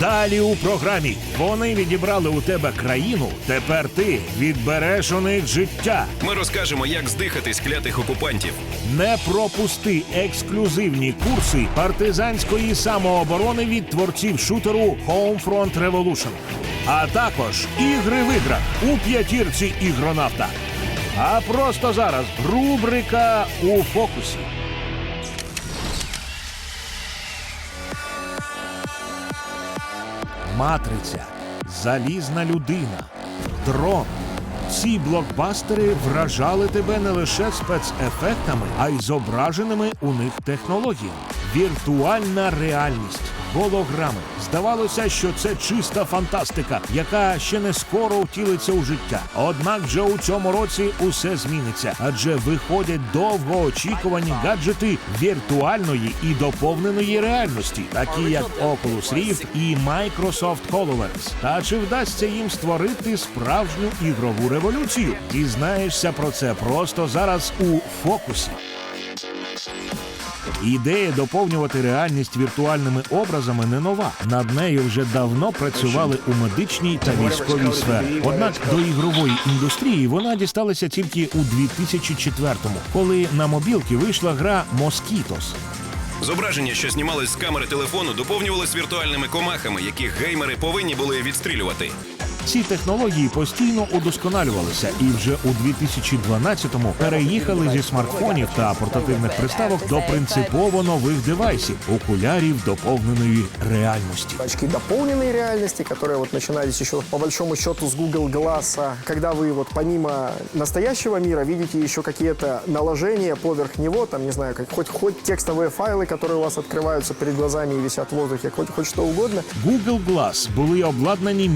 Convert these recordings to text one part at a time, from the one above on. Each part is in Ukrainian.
Далі у програмі вони відібрали у тебе країну. Тепер ти відбереш у них життя. Ми розкажемо, як здихатись клятих окупантів. Не пропусти ексклюзивні курси партизанської самооборони від творців шутеру Homefront Revolution, а також ігри в іграх у п'ятірці ігронавта. А просто зараз рубрика у фокусі. Матриця, залізна людина, дрон. Ці блокбастери вражали тебе не лише спецефектами, а й зображеними у них технологіями. Віртуальна реальність, голограми. Здавалося, що це чиста фантастика, яка ще не скоро втілиться у життя. Однак вже у цьому році усе зміниться, адже виходять довгоочікувані гаджети віртуальної і доповненої реальності, такі як Oculus Rift і Microsoft HoloLens. Та чи вдасться їм створити справжню ігрову революцію? Дізнаєшся про це просто зараз у фокусі. Ідея доповнювати реальність віртуальними образами не нова. Над нею вже давно працювали у медичній та військовій сфері. Однак до ігрової індустрії вона дісталася тільки у 2004-му, коли на мобілки вийшла гра Mosquitos. Зображення, що знімались з камери телефону, доповнювалися віртуальними комахами, яких геймери повинні були відстрілювати. Ці технології постійно удосконалювалися і вже у 2012-му переїхали зі смартфонів та портативних приставок до принципово нових девайсів окулярів доповненої реальності. очки дополненной реальности, которые вот начинались еще по большому счету с Google Glass, а когда вы вот помимо настоящего мира видите еще какие-то наложения поверх него, там, не знаю, как, хоть, хоть текстовые файлы, которые у вас открываются перед глазами и висят в воздухе, хоть, хоть что угодно. Google Glass були обладнані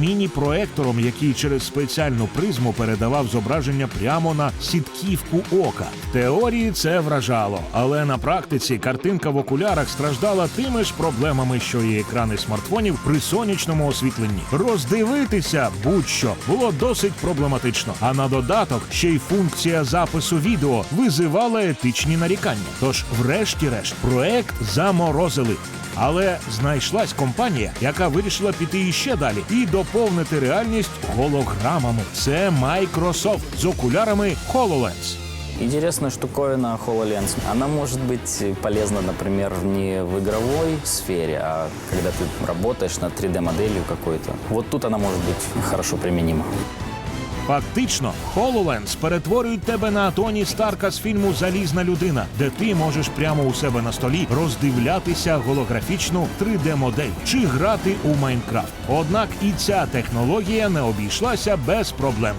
міні-проектором, який через спеціальну призму передавав зображення прямо на сітківку ока. В теорії це вражало, але на практиці картинка в окулярах страждала тими ж проблемами, що і екрани смартфонів при сонячному освітленні. Роздивитися будь-що було досить проблематично. А на додаток ще й функція запису відео визивала етичні нарікання. Тож, врешті-решт, проект заморозили. Але знайшлась компанія, яка вирішила піти іще далі і доповнити реальність голограмами. Це Microsoft з окулярами HoloLens. Интересная штуковина HoloLens. Она может быть полезна, например, не в игровой сфере, а когда ты работаешь над 3D-моделью какой-то. Вот тут она может быть хорошо применима. Фактично, HoloLens перетворюють тебе на Тоні Старка з фільму Залізна людина, де ти можеш прямо у себе на столі роздивлятися голографічну 3D-модель чи грати у Майнкрафт. Однак і ця технологія не обійшлася без проблем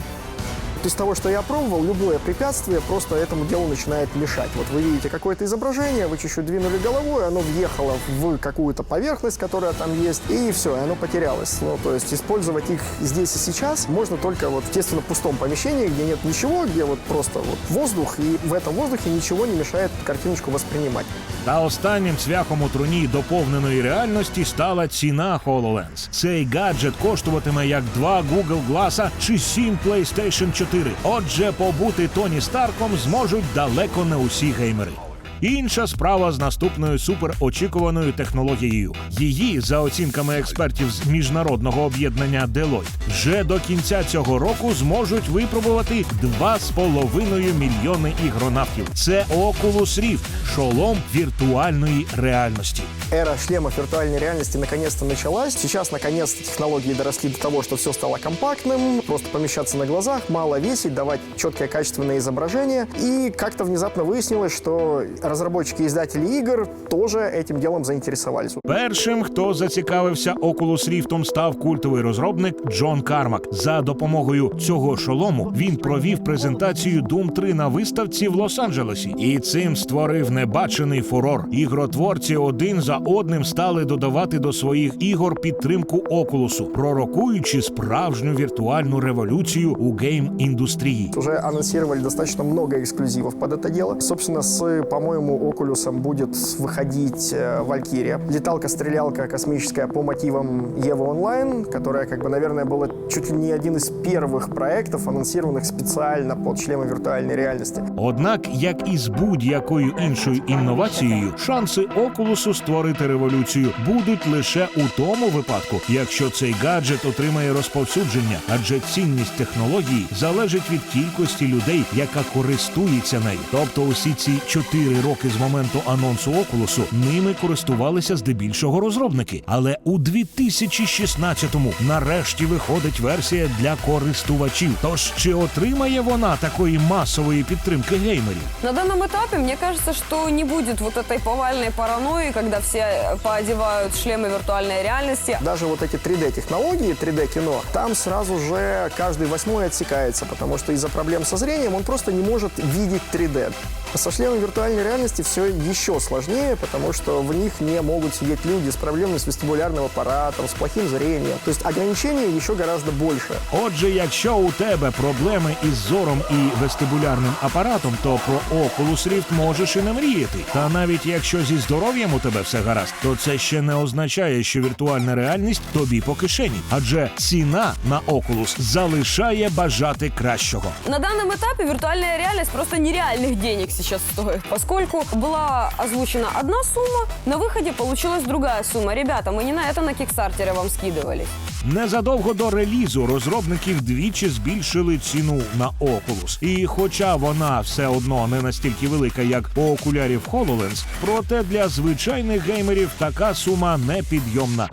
Из того, что я пробовал, любое препятствие просто этому делу начинает мешать. Вот вы видите какое-то изображение, вы чуть-чуть двинули головой, оно въехало в какую-то поверхность, которая там есть, и все, и оно потерялось. Ну, то есть использовать их здесь и сейчас можно только вот в естественно пустом помещении, где нет ничего, где вот просто вот воздух, и в этом воздухе ничего не мешает картиночку воспринимать. Та останнім цвяхом у труні доповненої реальності стала ціна HoloLens. Цей гаджет коштуватиме як два Google Glass чи сім PlayStation 4. Отже, побути Тоні Старком зможуть далеко не усі геймери. Інша справа з наступною суперочікуваною технологією. Її, за оцінками експертів з міжнародного об'єднання Deloitte, вже до кінця цього року зможуть випробувати 2,5 мільйони ігронавтів. Це Oculus Rift – шолом віртуальної реальності. Эра шлемов виртуальной реальности наконец-то началась. Сейчас наконец-то технологии доросли до того, что все стало компактным, просто помещаться на глазах, мало весить, давать четкое качественное изображение. И как-то внезапно выяснилось, что разработчики и издатели игр тоже этим делом заинтересовались. Першим, хто зацікавився Oculus Rift, став культовий розробник Джон Кармак. За допомогою цього шолому він провів презентацію Doom 3 на виставці в Лос-Анджелесі, і цим створив небачений фурор. Ігротворці один за одним стали додавати до своїх ігор підтримку Окулусу, пророкуючи справжню віртуальну революцію у гейм-індустрії. Уже анонсировали достаточно много эксклюзивов под это дело. Собственно, с, по-моему, по-моему, Окулюсом будет выходить э, Валькирия. Леталка-стрелялка космическая по мотивам Ева Онлайн, которая, как бы, наверное, была чуть ли не один из первых проектов, анонсированных специально под шлемы виртуальной реальности. Однак, як і з будь-якою іншою інновацією, шанси Окулусу створити революцію будуть лише у тому випадку, якщо цей гаджет отримає розповсюдження, адже цінність технології залежить від кількості людей, яка користується нею. Тобто, усі ці чотири роки з моменту анонсу Окулусу ними користувалися здебільшого розробники. Але у 2016-му нарешті виходить версія для користувачів. Тож чи отримає вона такої масової підтримки геймерів? На данном этапе мне кажется, что не будет вот этой повальной паранойи, когда все э, поодевают шлемы виртуальной реальности. Даже вот эти 3D-технологии, 3D-кино, там сразу же каждый восьмой отсекается, потому что из-за проблем со зрением он просто не может видеть 3D. Со шлемом виртуальной реальности все еще сложнее, потому что в них не могут сидеть люди с проблемами с вестибулярным аппаратом, с плохим зрением. То есть ограничения еще гораздо больше. Отже, якщо у тебе проблеми із зором і вестибулярним апаратом, то про Oculus Rift можеш і не мріяти. Та навіть якщо зі здоров'ям у тебе все гаразд, то це ще не означає, що віртуальна реальність тобі по кишені, адже ціна на Oculus залишає бажати кращого. На данном этапе виртуальная реальность просто нереальных денег сейчас стоит, поскольку была озвучена одна сумма, на выходе получилась другая сумма. Ребята, мы не на это на Кикстартере вам скидывались. Незадовго до релізу розробники вдвічі збільшили ціну на Oculus. І хоча вона все одно не настільки велика, як у окулярів HoloLens, проте для звичайних геймерів така сума непідйомна.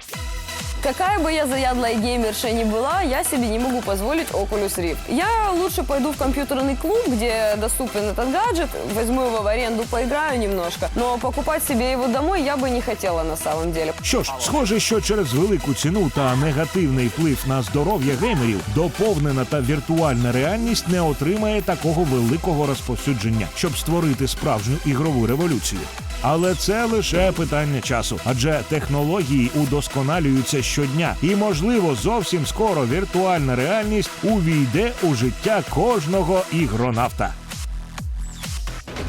Какая бы я заядлая геймерша ни была, я себе не могу позволить Oculus Rift. Я лучше пойду в компьютерный клуб, где доступен этот гаджет, возьму его в аренду, поиграю немножко. Но покупать себе его домой я бы не хотела на самом деле. Що ж, схоже, що через велику ціну та негативний вплив на здоров'я геймерів доповнена та віртуальна реальність не отримає такого великого розповсюдження, щоб створити справжню ігрову революцію. Але це лише питання часу, адже технології удосконалюються щодня, і можливо зовсім скоро віртуальна реальність увійде у життя кожного ігронавта.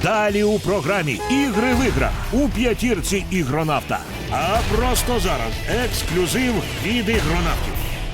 Далі у програмі Ігри в іграх у п'ятірці ігронавта. А просто зараз ексклюзив від ігронавтів.